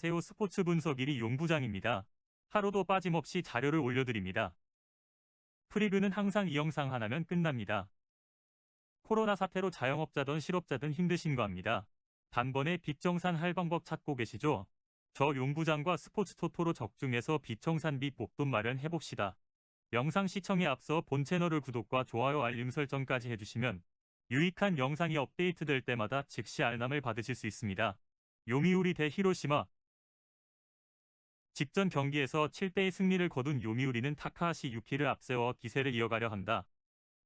안녕하세요. 스포츠 분석 1위 용부장입니다. 하루도 빠짐없이 자료를 올려드립니다. 프리뷰는 항상 이 영상 하나면 끝납니다. 코로나 사태로 자영업자든 실업자든 힘드신 거 압니다. 단번에 빚정산 할 방법 찾고 계시죠? 저 용부장과 스포츠 토토로 적중해서 빚정산비 복돈 마련해봅시다. 영상 시청에 앞서 본 채널을 구독과 좋아요 알림 설정까지 해주시면 유익한 영상이 업데이트될 때마다 즉시 알람을 받으실 수 있습니다. 요미우리 대 히로시마 직전 경기에서 7대의 승리를 거둔 요미우리는 타카하시 유키를 앞세워 기세를 이어가려 한다.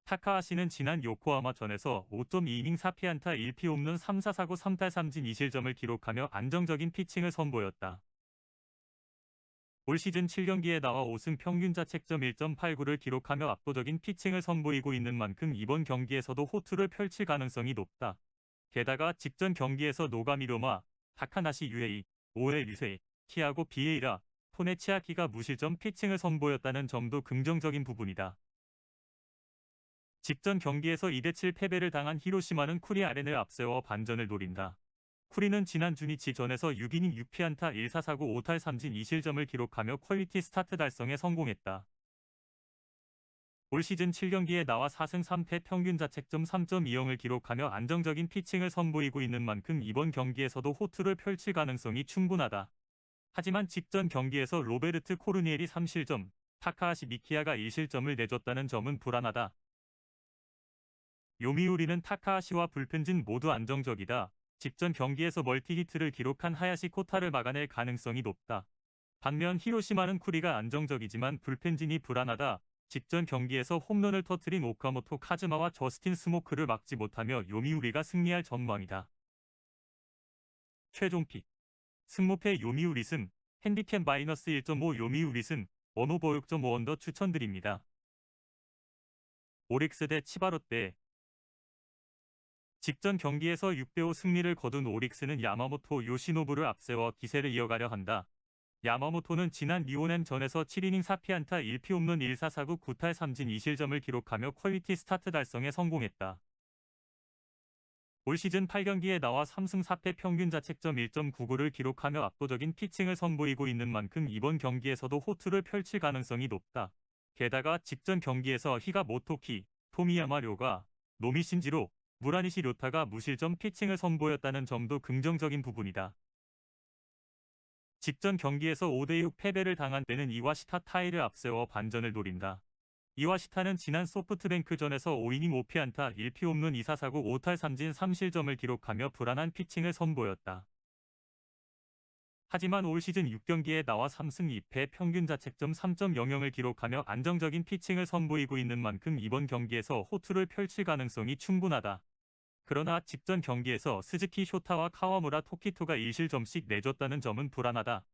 타카하시는 지난 요코하마전에서 5.2이닝 4피안타 1피 홈런 3사 사고 3탈 3진 2실점을 기록하며 안정적인 피칭을 선보였다. 올 시즌 7경기에 나와 5승 평균 자책점 1.89를 기록하며 압도적인 피칭을 선보이고 있는 만큼 이번 경기에서도 호투를 펼칠 가능성이 높다. 게다가 직전 경기에서 노가미로마, 타카나시 유에이, 오에 류세이, 키아고 비에이라, 토네 치아키가 무실점 피칭을 선보였다는 점도 긍정적인 부분이다. 직전 경기에서 2대7 패배를 당한 히로시마는 쿠리 아렌을 앞세워 반전을 노린다. 쿠리는 지난 주니치 전에서 6이닝 6피안타 1사 사고 5탈 3진 2실점을 기록하며 퀄리티 스타트 달성에 성공했다. 올 시즌 7경기에 나와 4승 3패 평균 자책점 3.20을 기록하며 안정적인 피칭을 선보이고 있는 만큼 이번 경기에서도 호투를 펼칠 가능성이 충분하다. 하지만 직전 경기에서 로베르트 코르니엘이 3실점, 타카하시 미키아가 1실점을 내줬다는 점은 불안하다. 요미우리는 타카하시와 불펜진 모두 안정적이다. 직전 경기에서 멀티 히트를 기록한 하야시 코타를 막아낼 가능성이 높다. 반면 히로시마는 쿠리가 안정적이지만 불펜진이 불안하다. 직전 경기에서 홈런을 터트린 오카모토 카즈마와 저스틴 스모크를 막지 못하며 요미우리가 승리할 전망이다. 최종 픽 승모패 요미우리 승 핸디캡 마이너스 1.5 요미우리 승 원오버 6.5 언더 추천드립니다. 오릭스 대 치바롯데 직전 경기에서 6대5 승리를 거둔 오릭스는 야마모토 요시노부를 앞세워 기세를 이어가려 한다. 야마모토는 지난 리오넨 전에서 7이닝 4피안타 1피 홈런 1사 사구 9탈 3진 2실점을 기록하며 퀄리티 스타트 달성에 성공했다. 올 시즌 8경기에 나와 3승 4패 평균 자책점 1.99를 기록하며 압도적인 피칭을 선보이고 있는 만큼 이번 경기에서도 호투를 펼칠 가능성이 높다. 게다가 직전 경기에서 히가 모토키, 토미야마료가 노미신지로 무라니시 료타가 무실점 피칭을 선보였다는 점도 긍정적인 부분이다. 직전 경기에서 5대6 패배를 당한 때는 이와시타 타이를 앞세워 반전을 노린다. 이와시타는 지난 소프트뱅크전에서 5이닝 5피안타 1피 홈런 2사 사고 5탈 3진 3실점을 기록하며 불안한 피칭을 선보였다. 하지만 올 시즌 6경기에 나와 3승 2패 평균 자책점 3.00을 기록하며 안정적인 피칭을 선보이고 있는 만큼 이번 경기에서 호투를 펼칠 가능성이 충분하다. 그러나 직전 경기에서 스즈키 쇼타와 카와무라 토키토가 1실점씩 내줬다는 점은 불안하다.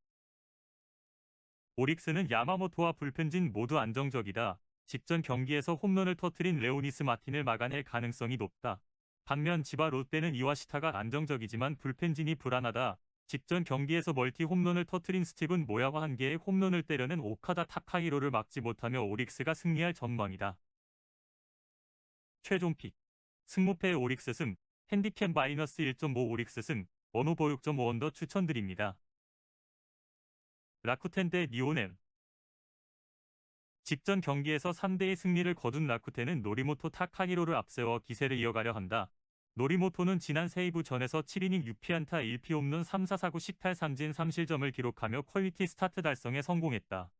오릭스는 야마모토와 불펜진 모두 안정적이다. 직전 경기에서 홈런을 터트린 레오니스 마틴을 막아낼 가능성이 높다. 반면 지바 롯데는 이와시타가 안정적이지만 불펜진이 불안하다. 직전 경기에서 멀티 홈런을 터트린 스티븐 모야와 한 개의 홈런을 때려낸 오카다 타카히로를 막지 못하며 오릭스가 승리할 전망이다. 최종 픽 승무패 오릭스 승, 핸디캡 마이너스 1.5 오릭스 승, 원오버 6.5 언더 추천드립니다. 라쿠텐 대 니오넴 직전 경기에서 3대의 승리를 거둔 라쿠텐은 노리모토 타카히로를 앞세워 기세를 이어가려 한다. 노리모토는 지난 세이브 전에서 7이닝 6피안타 1피 홈런 3사 사구 10탈 3진 3실점을 기록하며 퀄리티 스타트 달성에 성공했다.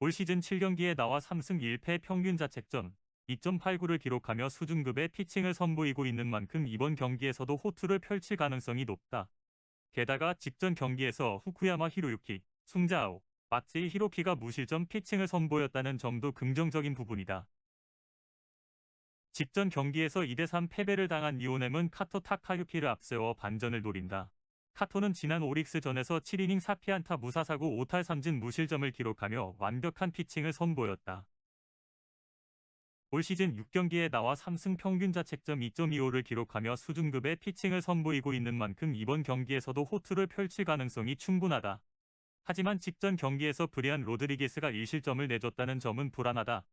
올 시즌 7경기에 나와 3승 1패 평균 자책점 2.89를 기록하며 수준급의 피칭을 선보이고 있는 만큼 이번 경기에서도 호투를 펼칠 가능성이 높다. 게다가 직전 경기에서 후쿠야마 히로유키, 숭자오, 마츠이 히로키가 무실점 피칭을 선보였다는 점도 긍정적인 부분이다. 직전 경기에서 2대3 패배를 당한 니오넴은 카토 타카유키를 앞세워 반전을 노린다. 카토는 지난 오릭스전에서 7이닝 4피안타 무사사고 5탈 3진 무실점을 기록하며 완벽한 피칭을 선보였다. 올 시즌 6경기에 나와 3승 평균 자책점 2.25를 기록하며 수준급의 피칭을 선보이고 있는 만큼 이번 경기에서도 호투를 펼칠 가능성이 충분하다. 하지만 직전 경기에서 브리안 로드리게스가 1실점을 내줬다는 점은 불안하다.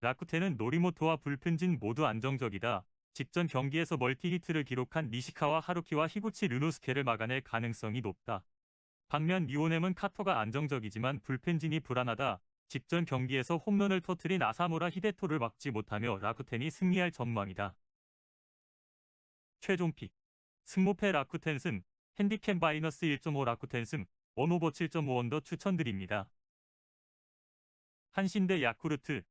라쿠텐은 노리모토와 불펜진 모두 안정적이다. 직전 경기에서 멀티 히트를 기록한 니시카와 하루키와 히구치 르노스케를 막아낼 가능성이 높다. 반면 리오넴은 카터가 안정적이지만 불펜진이 불안하다. 직전 경기에서 홈런을 터트린 아사무라 히데토를 막지 못하며 라쿠텐이 승리할 전망이다. 최종 픽 승모패 라쿠텐승 핸디캡 마이너스 1.5 라쿠텐 승 원오버 7.5 언더 추천드립니다. 한신대 야쿠르트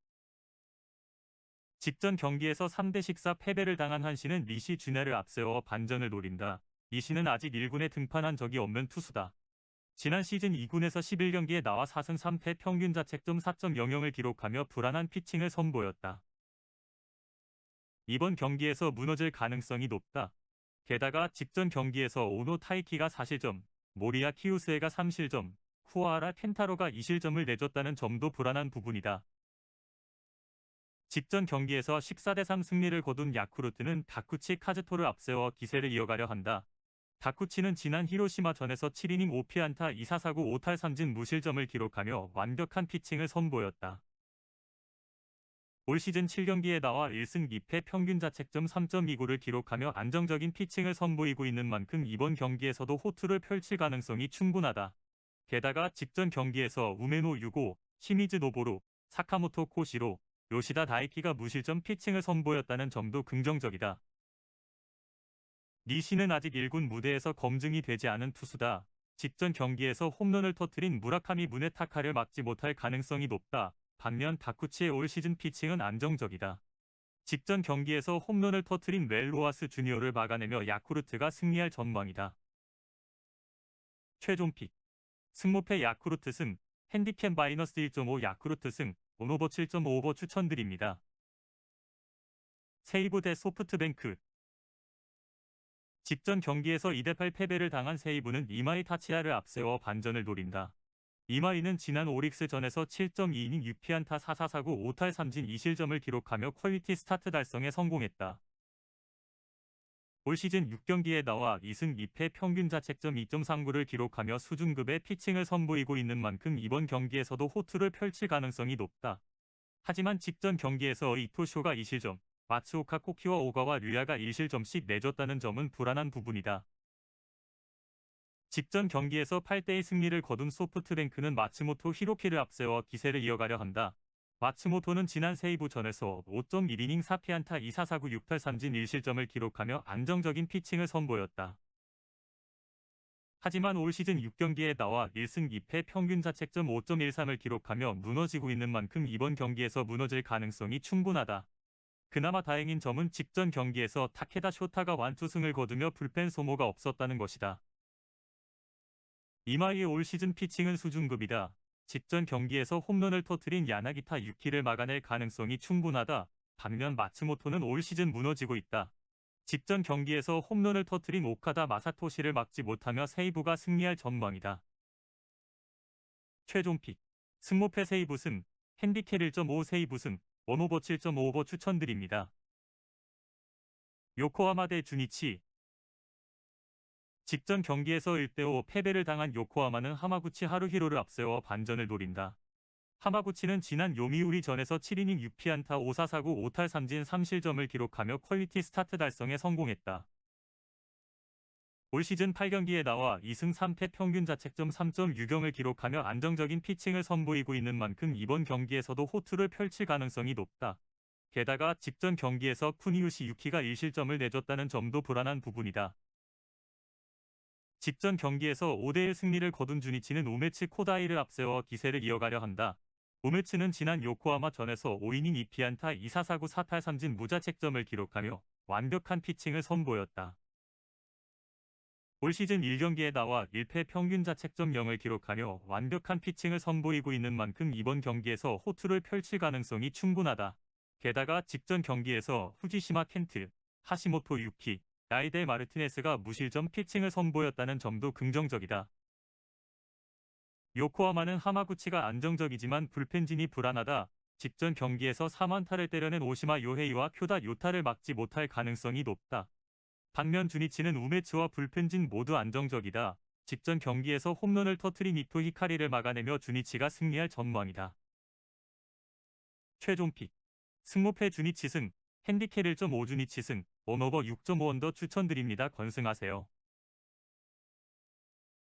직전 경기에서 3대 식사 패배를 당한 한신은 리시 주네를 앞세워 반전을 노린다. 리시는 아직 1군에 등판한 적이 없는 투수다. 지난 시즌 2군에서 11경기에 나와 4승 3패 평균 자책점 4.00을 기록하며 불안한 피칭을 선보였다. 이번 경기에서 무너질 가능성이 높다. 게다가 직전 경기에서 오노 타이키가 4실점, 모리아 키우스에가 3실점, 쿠아라 켄타로가 2실점을 내줬다는 점도 불안한 부분이다. 직전 경기에서 14대 3 승리를 거둔 야쿠르트는 다쿠치 카즈토를 앞세워 기세를 이어가려 한다. 다쿠치는 지난 히로시마 전에서 7이닝 5피안타 2사사구 5탈 3진 무실점을 기록하며 완벽한 피칭을 선보였다. 올 시즌 7경기에 나와 1승 2패 평균 자책점 3.29를 기록하며 안정적인 피칭을 선보이고 있는 만큼 이번 경기에서도 호투를 펼칠 가능성이 충분하다. 게다가 직전 경기에서 우메노 유고, 시미즈 노보루, 사카모토 코시로, 요시다 다이키가 무실점 피칭을 선보였다는 점도 긍정적이다. 니시는 아직 1군 무대에서 검증이 되지 않은 투수다. 직전 경기에서 홈런을 터트린 무라카미 무네타카를 막지 못할 가능성이 높다. 반면 다쿠치의 올 시즌 피칭은 안정적이다. 직전 경기에서 홈런을 터트린 웰로아스 주니어를 막아내며 야쿠르트가 승리할 전망이다. 최종 픽 승모패 야쿠르트 승 핸디캡 마이너스 1.5 야쿠르트 승 온오버 7.5오버 추천드립니다. 세이브 대 소프트뱅크 직전 경기에서 2대8 패배를 당한 세이브는 이마이 타치야를 앞세워 반전을 노린다. 이마이는 지난 오릭스전에서 7.2이닝 6피안타 4사사구 5탈 3진 2실점을 기록하며 퀄리티 스타트 달성에 성공했다. 올 시즌 6경기에 나와 2승 2패 평균 자책점 2.39를 기록하며 수준급의 피칭을 선보이고 있는 만큼 이번 경기에서도 호투를 펼칠 가능성이 높다. 하지만 직전 경기에서 이토쇼가 2실점, 마츠오카 코키와 오가와 류야가 1실점씩 내줬다는 점은 불안한 부분이다. 직전 경기에서 8대2 승리를 거둔 소프트뱅크는 마츠모토 히로키를 앞세워 기세를 이어가려 한다. 마츠모토는 지난 세이브전에서 5.1이닝 4피안타 2사사구 6탈 3진 1실점을 기록하며 안정적인 피칭을 선보였다. 하지만 올 시즌 6경기에 나와 1승 2패 평균 자책점 5.13을 기록하며 무너지고 있는 만큼 이번 경기에서 무너질 가능성이 충분하다. 그나마 다행인 점은 직전 경기에서 타케다 쇼타가 완투승을 거두며 불펜 소모가 없었다는 것이다. 이마이의 올 시즌 피칭은 수준급이다. 직전 경기에서 홈런을 터트린 야나기타 유키를 막아낼 가능성이 충분하다. 반면 마츠모토는 올 시즌 무너지고 있다. 직전 경기에서 홈런을 터트린 오카다 마사토시를 막지 못하며 세이브가 승리할 전망이다. 최종 픽 승모패 세이브 승 핸디캡 1.5 세이브 승 원오버 7.5오버 추천드립니다. 요코하마 대 주니치 직전 경기에서 1대5 패배를 당한 요코하마는 하마구치 하루히로를 앞세워 반전을 노린다. 하마구치는 지난 요미우리 전에서 7이닝 6피안타 5사사구 5탈 3진 3실점을 기록하며 퀄리티 스타트 달성에 성공했다. 올 시즌 8경기에 나와 2승 3패 평균 자책점 3.6경을 기록하며 안정적인 피칭을 선보이고 있는 만큼 이번 경기에서도 호투를 펼칠 가능성이 높다. 게다가 직전 경기에서 쿠니우시 유키가 1실점을 내줬다는 점도 불안한 부분이다. 직전 경기에서 5대1 승리를 거둔 주니치는 우메츠 코다이를 앞세워 기세를 이어가려 한다. 우메츠는 지난 요코하마 전에서 5이닝 2피안타 2사사구 4탈 3진 무자책점을 기록하며 완벽한 피칭을 선보였다. 올 시즌 1경기에 나와 1패 평균 자책점 0을 기록하며 완벽한 피칭을 선보이고 있는 만큼 이번 경기에서 호투를 펼칠 가능성이 충분하다. 게다가 직전 경기에서 후지시마 켄트, 하시모토 유키, 나이데 마르티네스가 무실점 피칭을 선보였다는 점도 긍정적이다. 요코하마는 하마구치가 안정적이지만 불펜진이 불안하다. 직전 경기에서 3안타를 때려낸 오시마 요헤이와 쿄다 요타를 막지 못할 가능성이 높다. 반면 주니치는 우메츠와 불펜진 모두 안정적이다. 직전 경기에서 홈런을 터트린 이토 히카리를 막아내며 주니치가 승리할 전망이다. 최종 픽 승모패 주니치 승 핸디캡 1.5 주니치 승 온오버 6.5언더 추천드립니다. 건승하세요.